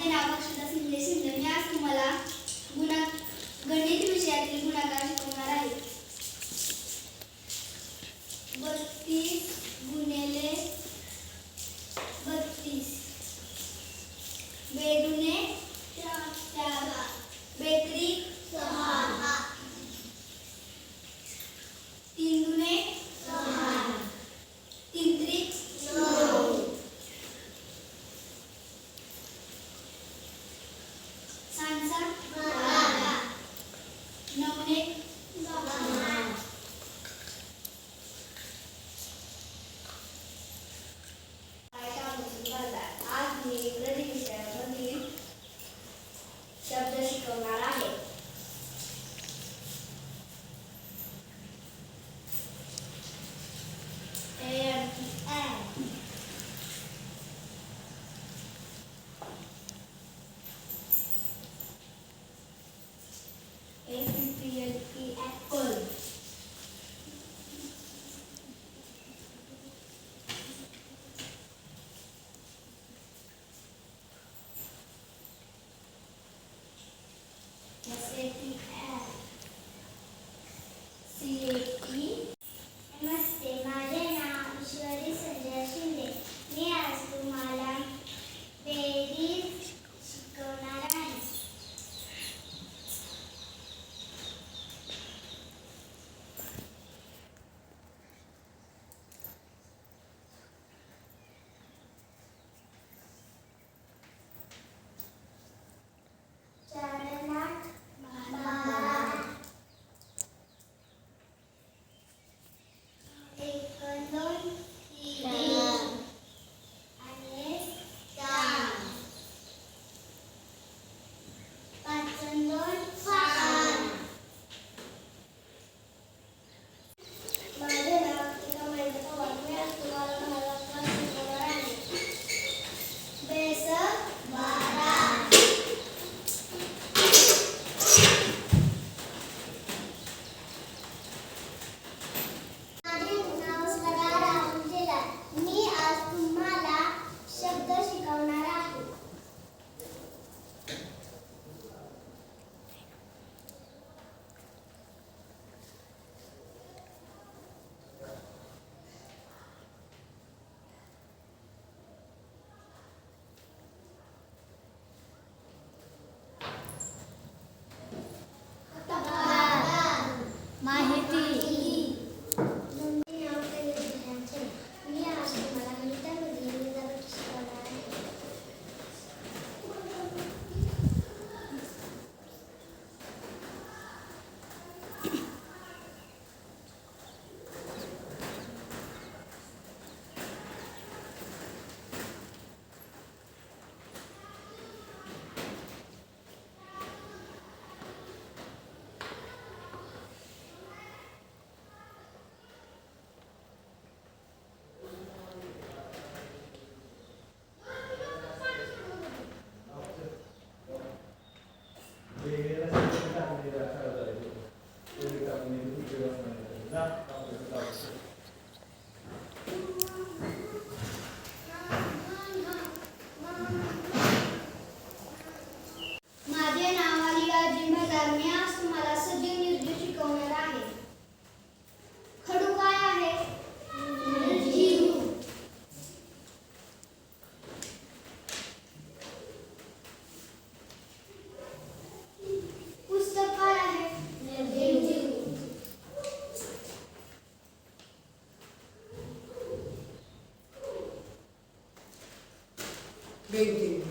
माझे नाव अक्षता शिंदे शिंदे. मी आज तुम्हाला गुणा गणित विषयातील गुणाकार शिकवणार आहे. बत्तीस गुणेले बत्तीस. बेदुने चार बेत्री सहा. Bye. 没得。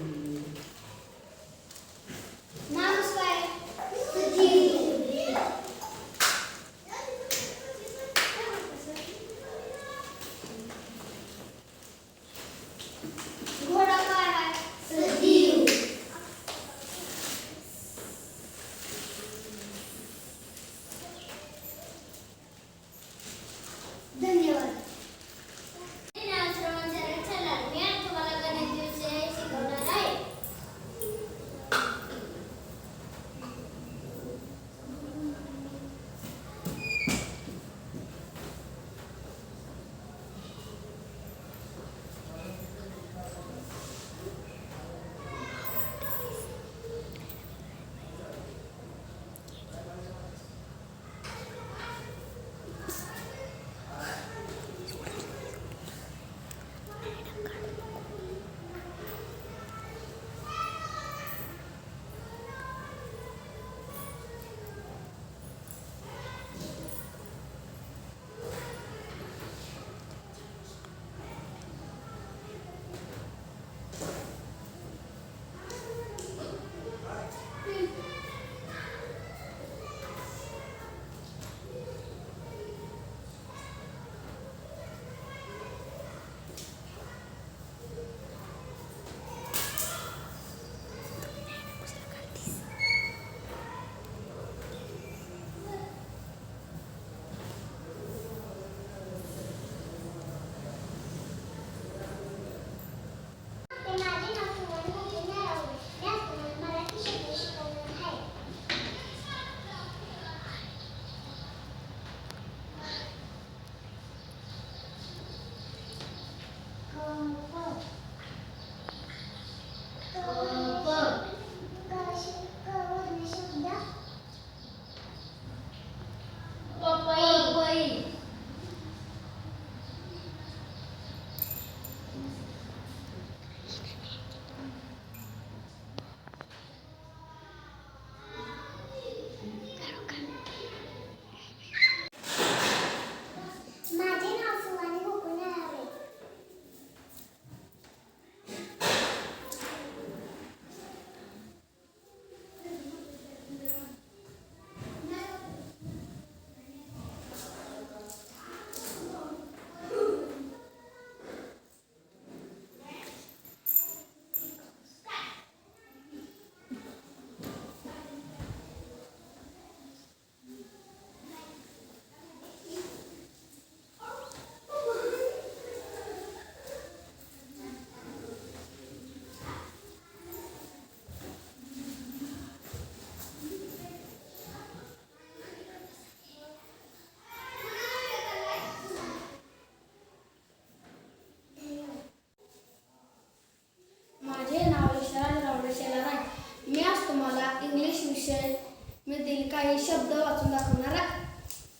शब्द वाचून दाखवणार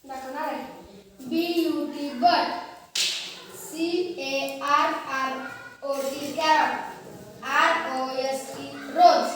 दाखवणार आहे B U T but C A R R O T carrot R O S E rose